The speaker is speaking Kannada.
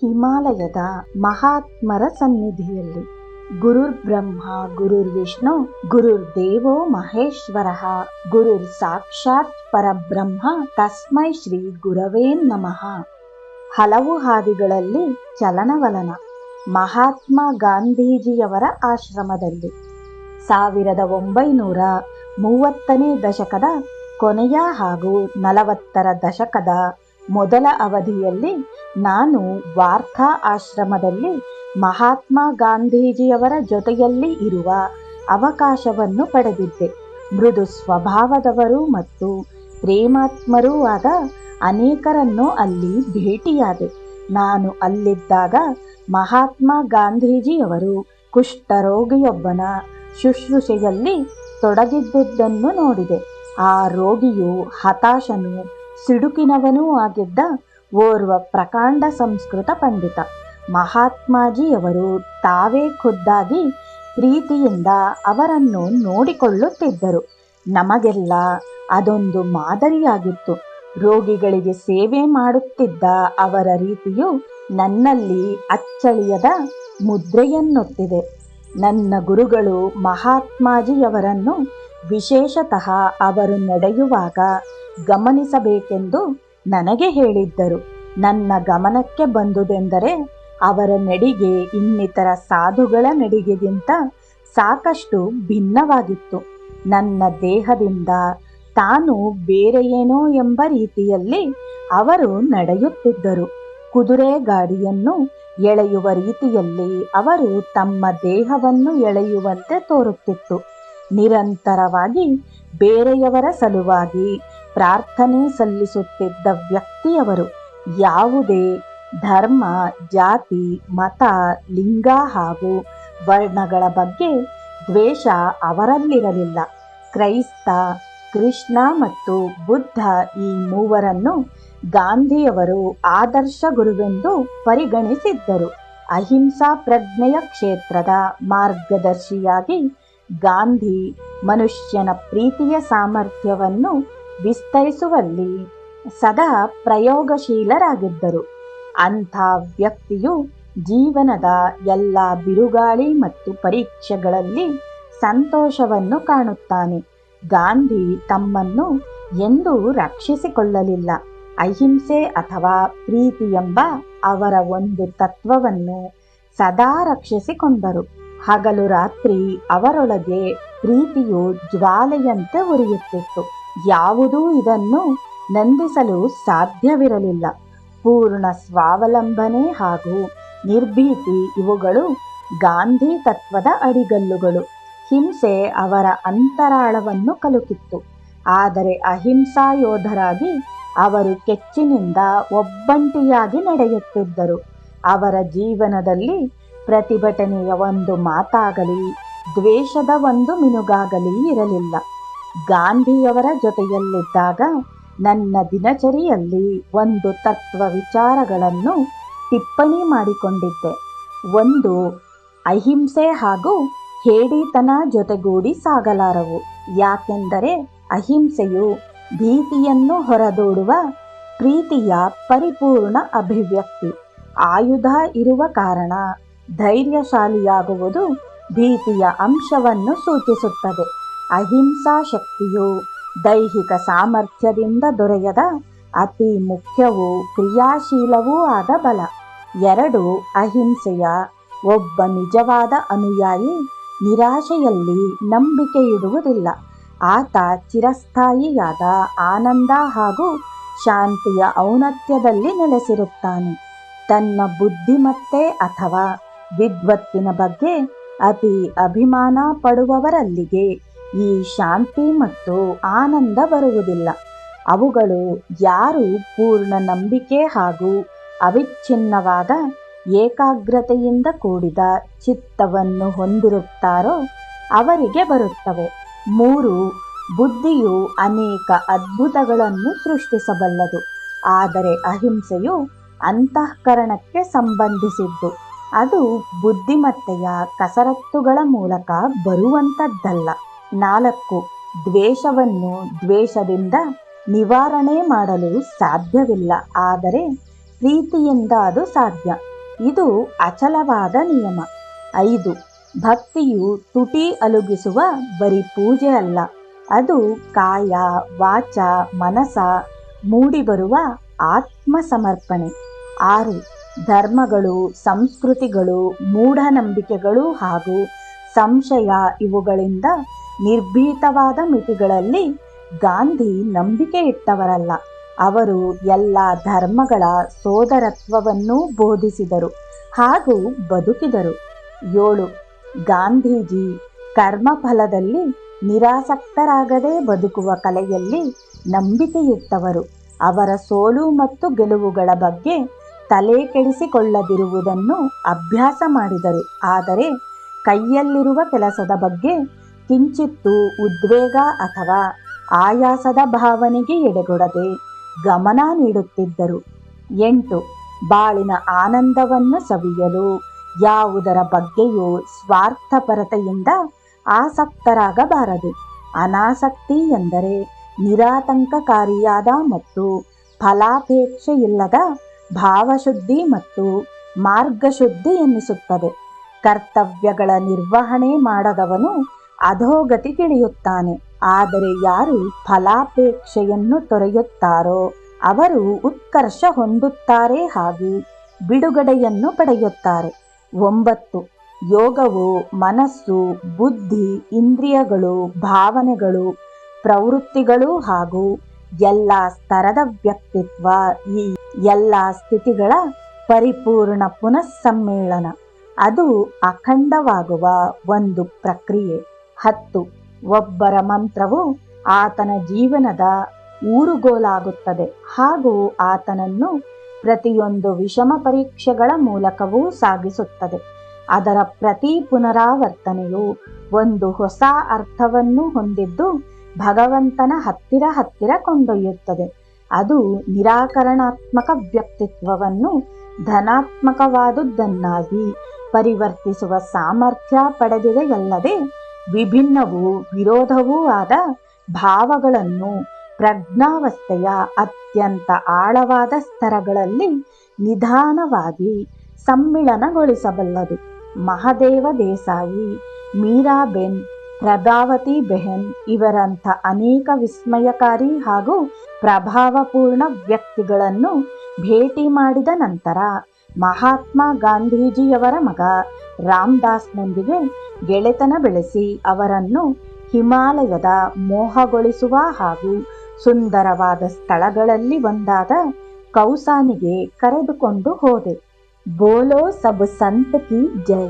ಹಿಮಾಲಯದ ಮಹಾತ್ಮರ ಸನ್ನಿಧಿಯಲ್ಲಿ. ಗುರುರ್ ಬ್ರಹ್ಮ, ಗುರುರ್ ವಿಷ್ಣು, ಗುರುರ್ ದೇವೋ ಮಹೇಶ್ವರ. ಗುರುರ್ ಸಾಕ್ಷಾತ್ ಪರಬ್ರಹ್ಮ, ತಸ್ಮೈ ಶ್ರೀ ಗುರವೇ ನಮಃ. ಹಲವು ಹಾದಿಗಳಲ್ಲಿ ಚಲನವಲನ. ಮಹಾತ್ಮ ಗಾಂಧೀಜಿಯವರ ಆಶ್ರಮದಲ್ಲಿ. ಸಾವಿರದ ಒಂಬೈನೂರ ಮೂವತ್ತನೇ ದಶಕದ ಕೊನೆಯ ಹಾಗೂ ನಲವತ್ತರ ದಶಕದ ಮೊದಲ ಅವಧಿಯಲ್ಲಿ ನಾನು ವಾರ್ಧಾ ಆಶ್ರಮದಲ್ಲಿ ಮಹಾತ್ಮ ಗಾಂಧೀಜಿಯವರ ಜೊತೆಯಲ್ಲಿ ಇರುವ ಅವಕಾಶವನ್ನು ಪಡೆದಿದ್ದೆ. ಮೃದು ಸ್ವಭಾವದವರು ಮತ್ತು ಪ್ರೇಮಾತ್ಮರೂ ಆದ ಅನೇಕರನ್ನು ಅಲ್ಲಿ ಭೇಟಿಯಾದೆ. ನಾನು ಅಲ್ಲಿದ್ದಾಗ ಮಹಾತ್ಮ ಗಾಂಧೀಜಿಯವರು ಕುಷ್ಠರೋಗಿಯೊಬ್ಬನ ಶುಶ್ರೂಷೆಯಲ್ಲಿ ತೊಡಗಿದ್ದುದನ್ನು ನೋಡಿದೆ. ಆ ರೋಗಿಯು ಹತಾಶನು ಸಿಡುಕಿನವನೂ ಆಗಿದ್ದ ಓರ್ವ ಪ್ರಕಾಂಡ ಸಂಸ್ಕೃತ ಪಂಡಿತ. ಮಹಾತ್ಮಾಜಿಯವರು ತಾವೇ ಖುದ್ದಾಗಿ ಪ್ರೀತಿಯಿಂದ ಅವರನ್ನು ನೋಡಿಕೊಳ್ಳುತ್ತಿದ್ದರು. ನಮಗೆಲ್ಲ ಅದೊಂದು ಮಾದರಿಯಾಗಿತ್ತು. ರೋಗಿಗಳಿಗೆ ಸೇವೆ ಮಾಡುತ್ತಿದ್ದ ಅವರ ರೀತಿಯು ನನ್ನಲ್ಲಿ ಅಚ್ಚಳಿಯದ ಮುದ್ರೆಯನ್ನೊತ್ತಿದೆ. ನನ್ನ ಗುರುಗಳು ಮಹಾತ್ಮಾಜಿಯವರನ್ನು ವಿಶೇಷತಃ ಅವರು ನಡೆಯುವಾಗ ಗಮನಿಸಬೇಕೆಂದು ನನಗೆ ಹೇಳಿದ್ದರು. ನನ್ನ ಗಮನಕ್ಕೆ ಬಂದುದೆಂದರೆ ಅವರ ನಡಿಗೆ ಇನ್ನಿತರ ಸಾಧುಗಳ ನಡಿಗೆಗಿಂತ ಸಾಕಷ್ಟು ಭಿನ್ನವಾಗಿತ್ತು. ನನ್ನ ದೇಹದಿಂದ ತಾನು ಬೇರೆಯೇನೋ ಎಂಬ ರೀತಿಯಲ್ಲಿ ಅವರು ನಡೆಯುತ್ತಿದ್ದರು. ಕುದುರೆ ಗಾಡಿಯನ್ನು ಎಳೆಯುವ ರೀತಿಯಲ್ಲಿ ಅವರು ತಮ್ಮ ದೇಹವನ್ನು ಎಳೆಯುವಂತೆ ತೋರುತ್ತಿತ್ತು. ನಿರಂತರವಾಗಿ ಬೇರೆಯವರ ಸಲುವಾಗಿ ಪ್ರಾರ್ಥನೆ ಸಲ್ಲಿಸುತ್ತಿದ್ದ ವ್ಯಕ್ತಿಯವರು ಯಾವುದೇ ಧರ್ಮ, ಜಾತಿ, ಮತ, ಲಿಂಗ ಹಾಗೂ ವರ್ಣಗಳ ಬಗ್ಗೆ ದ್ವೇಷ ಅವರಲ್ಲಿರಲಿಲ್ಲ. ಕ್ರೈಸ್ತ, ಕೃಷ್ಣ ಮತ್ತು ಬುದ್ಧ ಈ ಮೂವರನ್ನು ಗಾಂಧಿಯವರು ಆದರ್ಶ ಗುರುವೆಂದು ಪರಿಗಣಿಸಿದ್ದರು. ಅಹಿಂಸಾ ಪ್ರಜ್ಞೆಯ ಕ್ಷೇತ್ರದ ಮಾರ್ಗದರ್ಶಿಯಾಗಿ ಗಾಂಧಿ ಮನುಷ್ಯನ ಪ್ರೀತಿಯ ಸಾಮರ್ಥ್ಯವನ್ನು ವಿಸ್ತರಿಸುವಲ್ಲಿ ಸದಾ ಪ್ರಯೋಗಶೀಲರಾಗಿದ್ದರು. ಅಂಥ ವ್ಯಕ್ತಿಯು ಜೀವನದ ಎಲ್ಲ ಬಿರುಗಾಳಿ ಮತ್ತು ಪರೀಕ್ಷೆಗಳಲ್ಲಿ ಸಂತೋಷವನ್ನು ಕಾಣುತ್ತಾನೆ. ಗಾಂಧಿ ತಮ್ಮನ್ನು ಎಂದೂ ರಕ್ಷಿಸಿಕೊಳ್ಳಲಿಲ್ಲ. ಅಹಿಂಸೆ ಅಥವಾ ಪ್ರೀತಿ ಎಂಬ ಅವರ ಒಂದು ತತ್ವವನ್ನು ಸದಾ ರಕ್ಷಿಸಿಕೊಂಡರು. ಹಗಲು ರಾತ್ರಿ ಅವರೊಳಗೆ ಪ್ರೀತಿಯು ಜ್ವಾಲೆಯಂತೆ ಉರಿಯುತ್ತಿತ್ತು. ಯಾವುದೂ ಇದನ್ನು ನಂದಿಸಲು ಸಾಧ್ಯವಿರಲಿಲ್ಲ. ಪೂರ್ಣ ಸ್ವಾವಲಂಬನೆ ಹಾಗೂ ನಿರ್ಭೀತಿ ಇವುಗಳು ಗಾಂಧಿ ತತ್ವದ ಅಡಿಗಲ್ಲುಗಳು. ಹಿಂಸೆ ಅವರ ಅಂತರಾಳವನ್ನು ಕಲುಕಿತ್ತು. ಆದರೆ ಅಹಿಂಸಾ ಯೋಧರಾಗಿ ಅವರು ಕೆಚ್ಚಿನಿಂದ ಒಬ್ಬಂಟಿಯಾಗಿ ನಡೆಯುತ್ತಿದ್ದರು. ಅವರ ಜೀವನದಲ್ಲಿ ಪ್ರತಿಭಟನೆಯ ಒಂದು ಮಾತಾಗಲಿ, ದ್ವೇಷದ ಒಂದು ಮಿನುಗಾಗಲಿ ಇರಲಿಲ್ಲ. ಗಾಂಧಿಯವರ ಜೊತೆಯಲ್ಲಿದ್ದಾಗ ನನ್ನ ದಿನಚರಿಯಲ್ಲಿ ಒಂದು ತತ್ವ ವಿಚಾರಗಳನ್ನು ಟಿಪ್ಪಣಿ ಮಾಡಿಕೊಂಡಿದ್ದೆ. ಒಂದು, ಅಹಿಂಸೆ ಹಾಗೂ ಹೇಡಿತನ ಜೊತೆಗೂಡಿ ಸಾಗಲಾರವು. ಯಾಕೆಂದರೆ ಅಹಿಂಸೆಯು ಭೀತಿಯನ್ನು ಹೊರದೂಡುವ ಪ್ರೀತಿಯ ಪರಿಪೂರ್ಣ ಅಭಿವ್ಯಕ್ತಿ. ಆಯುಧ ಇರುವ ಕಾರಣ ಧೈರ್ಯಶಾಲಿಯಾಗುವುದು ಭೀತಿಯ ಅಂಶವನ್ನು ಸೂಚಿಸುತ್ತದೆ. ಅಹಿಂಸಾ ಶಕ್ತಿಯು ದೈಹಿಕ ಸಾಮರ್ಥ್ಯದಿಂದ ದೊರೆಯದ ಅತಿ ಮುಖ್ಯವೂ ಕ್ರಿಯಾಶೀಲವೂ ಆದ ಬಲ. ಎರಡು, ಅಹಿಂಸೆಯ ಒಬ್ಬ ನಿಜವಾದ ಅನುಯಾಯಿ ನಿರಾಶೆಯಲ್ಲಿ ನಂಬಿಕೆಯಿಡುವುದಿಲ್ಲ. ಆತ ಚಿರಸ್ಥಾಯಿಯಾದ ಆನಂದ ಹಾಗೂ ಶಾಂತಿಯ ಔನತ್ಯದಲ್ಲಿ ನೆಲೆಸಿರುತ್ತಾನೆ. ತನ್ನ ಬುದ್ಧಿಮತ್ತೆ ಅಥವಾ ವಿದ್ವತ್ತಿನ ಬಗ್ಗೆ ಅತಿ ಅಭಿಮಾನ ಪಡುವವರಲ್ಲಿಗೆ ಈ ಶಾಂತಿ ಮತ್ತು ಆನಂದ ಬರುವುದಿಲ್ಲ. ಅವುಗಳು ಯಾರು ಪೂರ್ಣ ನಂಬಿಕೆ ಹಾಗೂ ಅವಿಚ್ಛಿನ್ನವಾದ ಏಕಾಗ್ರತೆಯಿಂದ ಕೂಡಿದ ಚಿತ್ತವನ್ನು ಹೊಂದಿರುತ್ತಾರೋ ಅವರಿಗೆ ಬರುತ್ತವೆ. ಮೂರು, ಬುದ್ಧಿಯು ಅನೇಕ ಅದ್ಭುತಗಳನ್ನು ಸೃಷ್ಟಿಸಬಲ್ಲದು, ಆದರೆ ಅಹಿಂಸೆಯು ಅಂತಃಕರಣಕ್ಕೆ ಸಂಬಂಧಿಸಿದ್ದು. ಅದು ಬುದ್ಧಿಮತ್ತೆಯ ಕಸರತ್ತುಗಳ ಮೂಲಕ ಬರುವಂಥದ್ದಲ್ಲ ನಾಲ್ಕು, ದ್ವೇಷವನ್ನು ದ್ವೇಷದಿಂದ ನಿವಾರಣೆ ಮಾಡಲು ಸಾಧ್ಯವಿಲ್ಲ. ಆದರೆ ಪ್ರೀತಿಯಿಂದ ಅದು ಸಾಧ್ಯ. ಇದು ಅಚಲವಾದ ನಿಯಮ. ಐದು, ಭಕ್ತಿಯು ತುಟಿ ಅಲುಗಿಸುವ ಬರೀ ಪೂಜೆ ಅಲ್ಲ. ಅದು ಕಾಯ, ವಾಚ, ಮನಸ ಮೂಡಿಬರುವ ಆತ್ಮ ಸಮರ್ಪಣೆ ಆರು ಧರ್ಮಗಳು, ಸಂಸ್ಕೃತಿಗಳು, ಮೂಢನಂಬಿಕೆಗಳು ಹಾಗೂ ಸಂಶಯ ಇವುಗಳಿಂದ ನಿರ್ಭೀತವಾದ ಮಿತಿಗಳಲ್ಲಿ ಗಾಂಧಿ ನಂಬಿಕೆ ಇಟ್ಟವರಲ್ಲ. ಅವರು ಎಲ್ಲ ಧರ್ಮಗಳ ಸೋದರತ್ವವನ್ನು ಬೋಧಿಸಿದರು ಹಾಗೂ ಬದುಕಿದರು. ಏಳು, ಗಾಂಧೀಜಿ ಕರ್ಮಫಲದಲ್ಲಿ ನಿರಾಸಕ್ತರಾಗದೆ ಬದುಕುವ ಕಲೆಯಲ್ಲಿ ನಂಬಿಕೆಯಿಟ್ಟವರು. ಅವರ ಸೋಲು ಮತ್ತು ಗೆಲುವುಗಳ ಬಗ್ಗೆ ತಲೆ ಕೆಡಿಸಿಕೊಳ್ಳದಿರುವುದನ್ನು ಅಭ್ಯಾಸ ಮಾಡಿದರು. ಆದರೆ ಕೈಯಲ್ಲಿರುವ ಕೆಲಸದ ಬಗ್ಗೆ ಕಿಂಚಿತ್ತು ಉದ್ವೇಗ ಅಥವಾ ಆಯಾಸದ ಭಾವನೆಗೆ ಎಡೆಗೊಡದೆ ಗಮನ ನೀಡುತ್ತಿದ್ದರು. ಎಂಟು, ಬಾಳಿನ ಆನಂದವನ್ನು ಸವಿಯಲು ಯಾವುದರ ಬಗ್ಗೆಯೂ ಸ್ವಾರ್ಥಪರತೆಯಿಂದ ಆಸಕ್ತರಾಗಬಾರದು. ಅನಾಸಕ್ತಿ ಎಂದರೆ ನಿರಾತಂಕಕಾರಿಯಾದ ಮತ್ತು ಫಲಾಪೇಕ್ಷೆಯಿಲ್ಲದ ಭಾವಶುದ್ಧಿ ಮತ್ತು ಮಾರ್ಗಶುದ್ಧಿ ಎನ್ನಿಸುತ್ತದೆ. ಕರ್ತವ್ಯಗಳ ನಿರ್ವಹಣೆ ಮಾಡದವನು ಅಧೋಗತಿಗಿಳಿಯುತ್ತಾನೆ ಆದರೆ ಯಾರು ಫಲಾಪೇಕ್ಷೆಯನ್ನು ತೊರೆಯುತ್ತಾರೋ ಅವರು ಉತ್ಕರ್ಷ ಹೊಂದುತ್ತಾರೆ ಹಾಗೆ ಬಿಡುಗಡೆಯನ್ನು ಪಡೆಯುತ್ತಾರೆ. ಒಂಬತ್ತು, ಯೋಗವು ಮನಸ್ಸು, ಬುದ್ಧಿ, ಇಂದ್ರಿಯಗಳು, ಭಾವನೆಗಳು, ಪ್ರವೃತ್ತಿಗಳು ಹಾಗೂ ಎಲ್ಲ ಸ್ತರದ ವ್ಯಕ್ತಿತ್ವ, ಈ ಎಲ್ಲ ಸ್ಥಿತಿಗಳ ಪರಿಪೂರ್ಣ ಪುನಃಸಮ್ಮೇಳನ. ಅದು ಅಖಂಡವಾಗುವ ಒಂದು ಪ್ರಕ್ರಿಯೆ. ಹತ್ತು, ಒಬ್ಬರ ಮಂತ್ರವು ಆತನ ಜೀವನದ ಊರುಗೋಲಾಗುತ್ತದೆ. ಹಾಗೂ ಆತನನ್ನು ಪ್ರತಿಯೊಂದು ವಿಷಮ ಪರೀಕ್ಷೆಗಳ ಮೂಲಕವೂ ಸಾಗಿಸುತ್ತದೆ. ಅದರ ಪ್ರತಿ ಪುನರಾವರ್ತನೆಯು ಒಂದು ಹೊಸ ಅರ್ಥವನ್ನು ಹೊಂದಿದ್ದು ಭಗವಂತನ ಹತ್ತಿರ ಹತ್ತಿರ ಕೊಂಡೊಯ್ಯುತ್ತದೆ. ಅದು ನಿರಾಕರಣಾತ್ಮಕ ವ್ಯಕ್ತಿತ್ವವನ್ನು ಧನಾತ್ಮಕವಾದುದನ್ನಾಗಿ ಪರಿವರ್ತಿಸುವ ಸಾಮರ್ಥ್ಯ ಪಡೆದಿದೆಯಲ್ಲದೆ ವಿಭಿನ್ನವೂ ವಿರೋಧವೂ ಆದ ಭಾವಗಳನ್ನು ಪ್ರಜ್ಞಾವಸ್ಥೆಯ ಅತ್ಯಂತ ಆಳವಾದ ಸ್ತರಗಳಲ್ಲಿ ನಿಧಾನವಾಗಿ ಸಮ್ಮಿಳನಗೊಳಿಸಬಲ್ಲದು. ಮಹದೇವ ದೇಸಾಯಿ, ಮೀರಾಬೆನ್ ಪ್ರಭಾವತಿ ಬೆಹನ್ ಇವರಂಥ ಅನೇಕ ವಿಸ್ಮಯಕಾರಿ ಹಾಗೂ ಪ್ರಭಾವಪೂರ್ಣ ವ್ಯಕ್ತಿಗಳನ್ನು ಭೇಟಿ ಮಾಡಿದ ನಂತರ ಮಹಾತ್ಮ ಗಾಂಧೀಜಿಯವರ ಮಗ ರಾಮದಾಸ್ನೊಂದಿಗೆ ಗೆಳೆತನ ಬೆಳೆಸಿ ಅವರನ್ನು ಹಿಮಾಲಯದ ಮೋಹಗೊಳಿಸುವ ಹಾಗೂ ಸುಂದರವಾದ ಸ್ಥಳಗಳಲ್ಲಿ ಒಂದಾದ ಕೌಸಾನಿಗೆ ಕರೆದುಕೊಂಡು ಹೋದೆ. ಬೋಲೋ ಸಬ್ ಸಂತಕಿ ಜೈ.